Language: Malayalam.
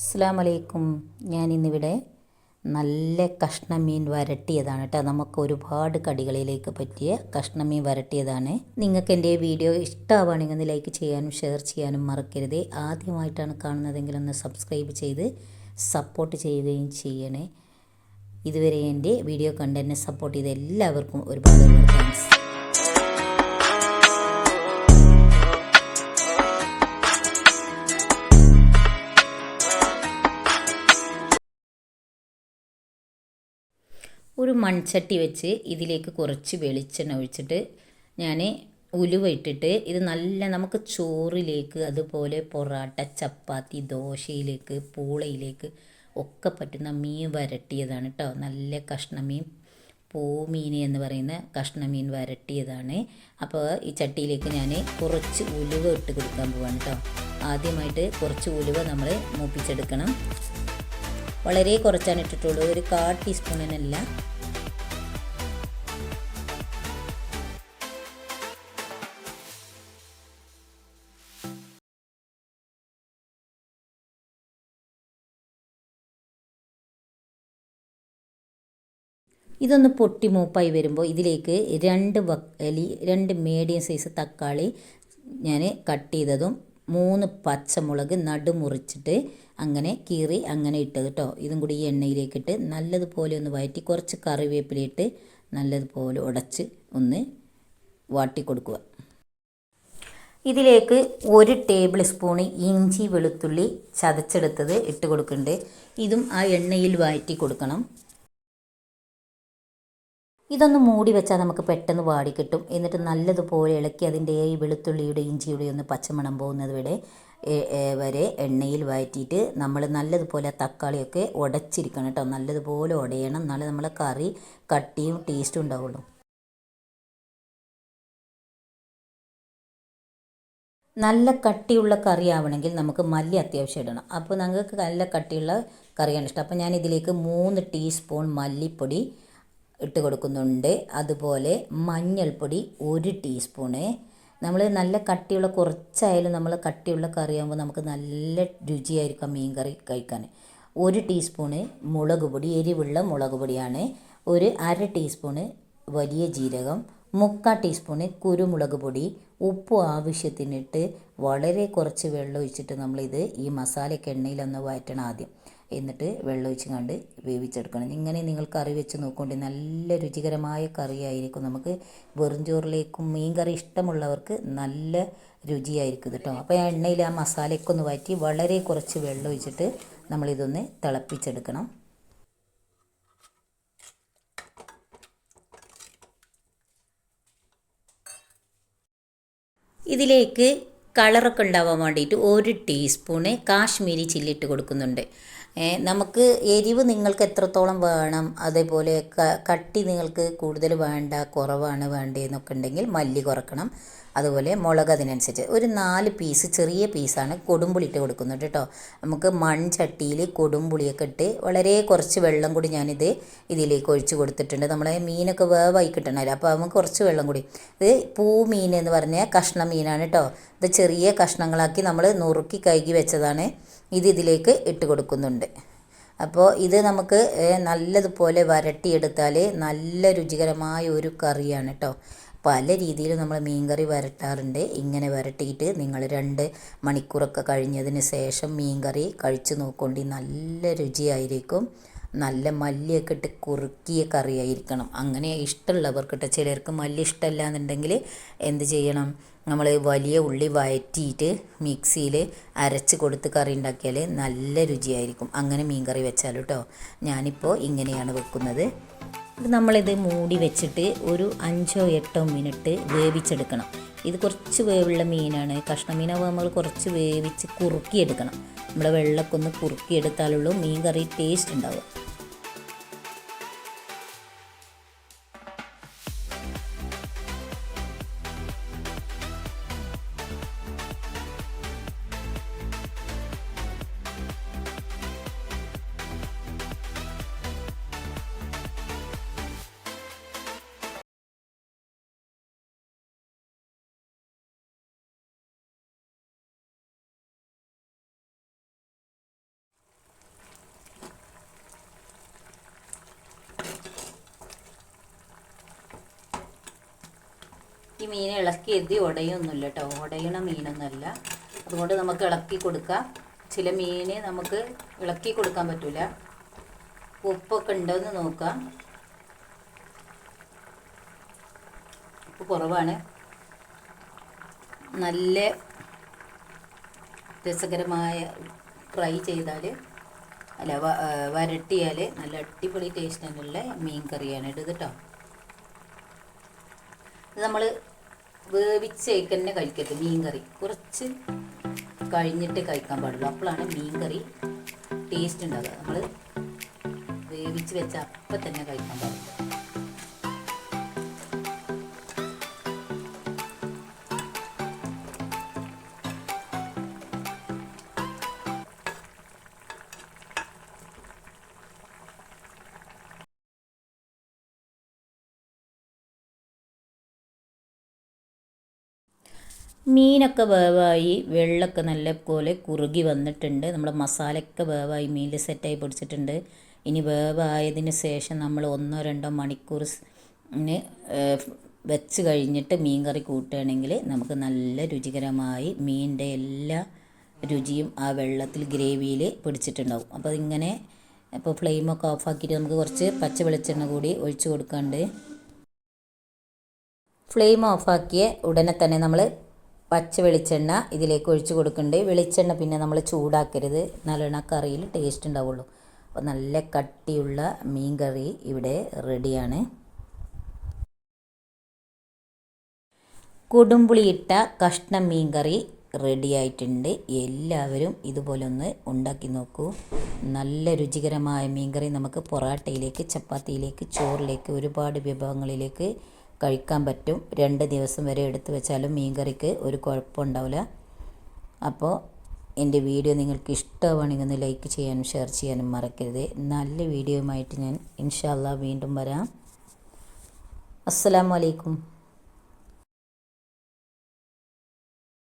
അസ്സാം വലൈക്കും ഞാനിന്നിവിടെ നല്ല കഷ്ണമീൻ വരട്ടിയതാണ് കേട്ടോ. നമുക്ക് ഒരുപാട് കടികളിലേക്ക് പറ്റിയ കഷ്ണമീൻ വരട്ടിയതാണ്. നിങ്ങൾക്ക് എന്റെ വീഡിയോ ഇഷ്ടമാവുകയാണെങ്കിൽ ഒന്ന് ലൈക്ക് ചെയ്യാനും ഷെയർ ചെയ്യാനും മറക്കരുത്. ആദ്യമായിട്ടാണ് കാണുന്നതെങ്കിൽ ഒന്ന് സബ്സ്ക്രൈബ് ചെയ്ത് സപ്പോർട്ട് ചെയ്യുകയും ചെയ്യണേ. ഇതുവരെ എന്റെ വീഡിയോ കണ്ട് സപ്പോർട്ട് ചെയ്ത എല്ലാവർക്കും ഒരുപാട് ഒരുപാട് താങ്ക്സ് മൺചട്ടി വെച്ച് ഇതിലേക്ക് കുറച്ച് വെളിച്ചെണ്ണ ഒഴിച്ചിട്ട് ഞാൻ ഉലുവ ഇട്ടിട്ട് ഇത് നല്ല നമുക്ക് ചോറിലേക്ക് അതുപോലെ പൊറാട്ട ചപ്പാത്തി ദോശയിലേക്ക് പൂളയിലേക്ക് ഒക്കെ പറ്റുന്ന മീൻ വരട്ടിയതാണ് കേട്ടോ നല്ല കഷ്ണമീൻ പൂമീൻ എന്ന് പറയുന്ന കഷ്ണമീൻ വരട്ടിയതാണ്. അപ്പോൾ ഈ ചട്ടിയിലേക്ക് ഞാൻ കുറച്ച് ഉലുവ ഇട്ട് കൊടുക്കാൻ പോവാണ് കേട്ടോ ആദ്യമായിട്ട് കുറച്ച് ഉലുവ നമ്മൾ മൂപ്പിച്ചെടുക്കണം. വളരെ കുറച്ചാണ് ഇട്ടിട്ടുള്ളൂ. ഒരു കാ ടീസ്പൂണിനല്ല. ഇതൊന്ന് പൊട്ടി മൂപ്പായി വരുമ്പോൾ ഇതിലേക്ക് രണ്ട് വക്കലി രണ്ട് മീഡിയം സൈസ് തക്കാളി ഞാൻ കട്ട് ചെയ്തതും മൂന്ന് പച്ചമുളക് നടുമുറിച്ചിട്ട് അങ്ങനെ കീറി അങ്ങനെ ഇട്ടത് കേട്ടോ ഇതും കൂടി ഈ എണ്ണയിലേക്കിട്ട് നല്ലതുപോലെ ഒന്ന് വഴറ്റി കുറച്ച് കറിവേപ്പിലയിട്ട് നല്ലതുപോലെ ഉടച്ച് ഒന്ന് വാട്ടി കൊടുക്കുക. ഇതിലേക്ക് ഒരു ടേബിൾ സ്പൂൺ ഇഞ്ചി വെളുത്തുള്ളി ചതച്ചെടുത്തത് ഇട്ട് കൊടുക്കുന്നുണ്ട്. ഇതും ആ എണ്ണയിൽ വഴറ്റി കൊടുക്കണം. ഇതൊന്ന് മൂടി വെച്ചാൽ നമുക്ക് പെട്ടെന്ന് വാടി കിട്ടും. എന്നിട്ട് നല്ലതുപോലെ ഇളക്കി അതിന്റെ ഈ വെളുത്തുള്ളിയുടെ ഇഞ്ചിയുടെ ഒന്ന് പച്ചമണം പോകുന്നത് വരെ വരെ എണ്ണയിൽ വഴറ്റിയിട്ട് നമ്മൾ നല്ലതുപോലെ തക്കാളിയൊക്കെ ഉടച്ചിരിക്കണം കേട്ടോ. നല്ലതുപോലെ ഉടയണം. എന്നാലേ നമ്മളെ കറി കട്ടിയും ടേസ്റ്റും ഉണ്ടാവുള്ളൂ. നല്ല കട്ടിയുള്ള കറി ആവണമെങ്കിൽ നമുക്ക് മല്ലി അത്യാവശ്യം ഇടണം. അപ്പോൾ ഞങ്ങൾക്ക് നല്ല കട്ടിയുള്ള കറിയാണ് ഇഷ്ടം. അപ്പോൾ ഞാൻ ഇതിലേക്ക് മൂന്ന് ടീസ്പൂൺ മല്ലിപ്പൊടി ഇട്ട് കൊടുക്കുന്നുണ്ട്. അതുപോലെ മഞ്ഞൾപ്പൊടി ഒരു ടീസ്പൂണ്. നമ്മൾ നല്ല കട്ടിയുള്ള കുറച്ചായാലും നമ്മൾ കട്ടിയുള്ള കറിയാകുമ്പോൾ നമുക്ക് നല്ല രുചിയായിരിക്കും മീൻ കറി കഴിക്കാൻ. ഒരു ടീസ്പൂണ് മുളക് പൊടി എരിവുള്ള മുളക് പൊടിയാണ്. ഒരു അര ടീസ്പൂണ് വലിയ ജീരകം മുക്കാൽ ടീസ്പൂണ് കുരുമുളക് പൊടി. ഉപ്പ് ആവശ്യത്തിനിട്ട് വളരെ കുറച്ച് വെള്ളം ഒഴിച്ചിട്ട് നമ്മളിത് ഈ മസാലയ്ക്ക് എണ്ണയിലൊന്ന് വഴറ്റണം ആദ്യം. എന്നിട്ട് വെള്ളമൊഴിച്ചും കണ്ട് വേവിച്ചെടുക്കണം. ഇങ്ങനെ നിങ്ങൾ കറി വെച്ച് നോക്കൊണ്ട് നല്ല രുചികരമായ കറിയായിരിക്കും. നമുക്ക് വെറും ചോറിലേക്കും മീൻ കറി ഇഷ്ടമുള്ളവർക്ക് നല്ല രുചിയായിരിക്കും കേട്ടോ. അപ്പോൾ എണ്ണയിൽ ആ മസാലയൊക്കെ ഒന്ന് വഴറ്റി വളരെ കുറച്ച് വെള്ളം ഒഴിച്ചിട്ട് നമ്മളിതൊന്ന് തിളപ്പിച്ചെടുക്കണം. ഇതിലേക്ക് കളറൊക്കെ ഉണ്ടാവാൻ വേണ്ടിയിട്ട് ഒരു ടീസ്പൂണ് കാശ്മീരി ചില്ലി ഇട്ട് കൊടുക്കുന്നുണ്ട്. നമുക്ക് എരിവ് നിങ്ങൾക്ക് എത്രത്തോളം വേണം അതേപോലെ കട്ടി നിങ്ങൾക്ക് കൂടുതൽ വേണ്ട കുറവാണ് വേണ്ടതെന്നൊക്കെ ഉണ്ടെങ്കിൽ മല്ലി കുറക്കണം. അതുപോലെ മുളക് അതിനനുസരിച്ച്. ഒരു നാല് പീസ് ചെറിയ പീസാണ് കൊടുമ്പുളി ഇട്ട് കൊടുക്കുന്നത് കേട്ടോ. നമുക്ക് മൺചട്ടിയിൽ കൊടുമ്പുളിയൊക്കെ ഇട്ട് വളരെ കുറച്ച് വെള്ളം കൂടി ഞാനിത് ഇതിലേക്ക് ഒഴിച്ച് കൊടുത്തിട്ടുണ്ട്. നമ്മളെ മീനൊക്കെ വേവായി കിട്ടണമല്ലോ അപ്പോൾ നമുക്ക് കുറച്ച് വെള്ളം കൂടി. ഇത് പൂ മീൻ എന്ന് പറഞ്ഞ കഷ്ണ മീനാണ് കേട്ടോ. ഇത് ചെറിയ കഷ്ണങ്ങളാക്കി നമ്മൾ നുറുക്കി കഴുകി വെച്ചതാണ് ഇത് ഇതിലേക്ക് ഇട്ട് കൊടുക്കുന്നുണ്ട്. അപ്പോൾ ഇത് നമുക്ക് നല്ലതുപോലെ വരട്ടിയെടുത്താൽ നല്ല രുചികരമായ ഒരു കറിയാണ് കേട്ടോ. പല രീതിയിൽ നമ്മൾ മീൻകറി വരട്ടാറുണ്ട്. ഇങ്ങനെ വരട്ടിയിട്ട് നിങ്ങൾ രണ്ട് മണിക്കൂറൊക്കെ കഴിഞ്ഞതിന് ശേഷം മീൻകറി കഴിച്ചു നോക്കൊണ്ടി നല്ല രുചിയായിരിക്കും. നല്ല മല്ലിയൊക്കെ ഇട്ട് കുറുക്കിയ കറിയായിരിക്കണം. അങ്ങനെ ഇഷ്ടമുള്ളവർക്കിട്ട് ചിലർക്ക് മല്ലി ഇഷ്ടമല്ല എന്നുണ്ടെങ്കിൽ എന്ത് ചെയ്യണം? നമ്മൾ വലിയ ഉള്ളി വഴറ്റിയിട്ട് മിക്സിയിൽ അരച്ച് കൊടുത്ത് കറി ഉണ്ടാക്കിയാൽ നല്ല രുചിയായിരിക്കും. അങ്ങനെ മീൻ കറി വെച്ചാൽ കേട്ടോ. ഞാനിപ്പോൾ ഇങ്ങനെയാണ് വെക്കുന്നത്. നമ്മളിത് മൂടി വെച്ചിട്ട് ഒരു അഞ്ചോ എട്ടോ മിനിറ്റ് വേവിച്ചെടുക്കണം. ഇത് കുറച്ച് വേവുള്ള മീനാണ്. കഷ്ണ മീനാവുമ്പോൾ നമ്മൾ കുറച്ച് വേവിച്ച് കുറുക്കിയെടുക്കണം. നമ്മൾ വെള്ളമൊക്കെ ഒന്ന് കുറുക്കിയെടുത്താലുള്ളൂ മീൻ കറി ടേസ്റ്റ് ഉണ്ടാവുക. ഈ മീൻ ഇളക്കി എഴുതി ഉടയൊന്നുമില്ല കേട്ടോ ഉടയണ മീനൊന്നുമല്ല. അതുകൊണ്ട് നമുക്ക് ഇളക്കി കൊടുക്കാം. ചില മീൻ നമുക്ക് ഇളക്കി കൊടുക്കാൻ പറ്റില്ല ഉപ്പൊക്കെ ഉണ്ടോയെന്ന് നോക്കാം. ഉപ്പ് കുറവാണ്. നല്ല രസകരമായ ഫ്രൈ ചെയ്താൽ അല്ല വരട്ടിയാൽ നല്ല അടിപൊളി ടേസ്റ്റ് തന്നെയുള്ള മീൻ കറിയാണ് ഇത് കേട്ടോ നമ്മൾ വേവിച്ചേക്ക് തന്നെ കഴിക്കരുത് മീൻ കറി കുറച്ച് കഴിഞ്ഞിട്ട് കഴിക്കാൻ പാടുള്ളൂ. അപ്പോഴാണ് മീൻ കറി ടേസ്റ്റ് ഉണ്ടാകുക നമ്മൾ വേവിച്ച് വെച്ച അപ്പം തന്നെ കഴിക്കാൻ പാടുള്ളൂ. മീനൊക്കെ വേവായി വെള്ളമൊക്കെ നല്ല പോലെ കുറുകി വന്നിട്ടുണ്ട്. നമ്മുടെ മസാലയൊക്കെ വേവായി മീനിൽ സെറ്റായി പൊടിച്ചിട്ടുണ്ട്. ഇനി വേവായതിന് ശേഷം നമ്മൾ ഒന്നോ രണ്ടോ മണിക്കൂർ വെച്ച് കഴിഞ്ഞിട്ട് മീൻ കറി കൂട്ടുകയാണെങ്കിൽ നമുക്ക് നല്ല രുചികരമായി മീനിന്റെ എല്ലാ രുചിയും ആ വെള്ളത്തിൽ ഗ്രേവിയിൽ പിടിച്ചിട്ടുണ്ടാവും. അപ്പോൾ അതിങ്ങനെ ഇപ്പോൾ ഫ്ലെയിമൊക്കെ ഓഫാക്കിയിട്ട് നമുക്ക് കുറച്ച് പച്ച വെളിച്ചെണ്ണ കൂടി ഒഴിച്ചു കൊടുക്കാണ്ട് ഫ്ലെയിം ഓഫാക്കിയ ഉടനെ തന്നെ നമ്മൾ പച്ച വെളിച്ചെണ്ണ ഇതിലേക്ക് ഒഴിച്ച് കൊടുക്കുന്നുണ്ട് വെളിച്ചെണ്ണ പിന്നെ നമ്മൾ ചൂടാക്കരുത്. നല്ലോണം കറിയിൽ ടേസ്റ്റ് ഉണ്ടാവുള്ളൂ. അപ്പോൾ നല്ല കട്ടിയുള്ള മീൻ കറി ഇവിടെ റെഡിയാണ് കൊടുമ്പുളിയിട്ട കഷ്ണം മീൻ കറി റെഡിയായിട്ടുണ്ട് എല്ലാവരും ഇതുപോലെ ഒന്ന് ഉണ്ടാക്കി നോക്കൂ. നല്ല രുചികരമായ മീൻ കറി നമുക്ക് പൊറാട്ടയിലേക്ക് ചപ്പാത്തിയിലേക്ക് ചോറിലേക്ക് ഒരുപാട് വിഭവങ്ങളിലേക്ക് കഴിക്കാൻ പറ്റും. രണ്ട് ദിവസം വരെ എടുത്തു വെച്ചാലും മീൻ കറിക്ക് ഒരു കുഴപ്പമുണ്ടാവില്ല. അപ്പോൾ എന്റെ വീഡിയോ നിങ്ങൾക്ക് ഇഷ്ടമാണെങ്കിൽ ഒന്ന് ലൈക്ക് ചെയ്യാനും ഷെയർ ചെയ്യാനും മറക്കരുത്. നല്ല വീഡിയോയുമായിട്ട് ഞാൻ ഇൻഷാല്ല വീണ്ടും വരാം. അസ്സാം അലൈക്കും.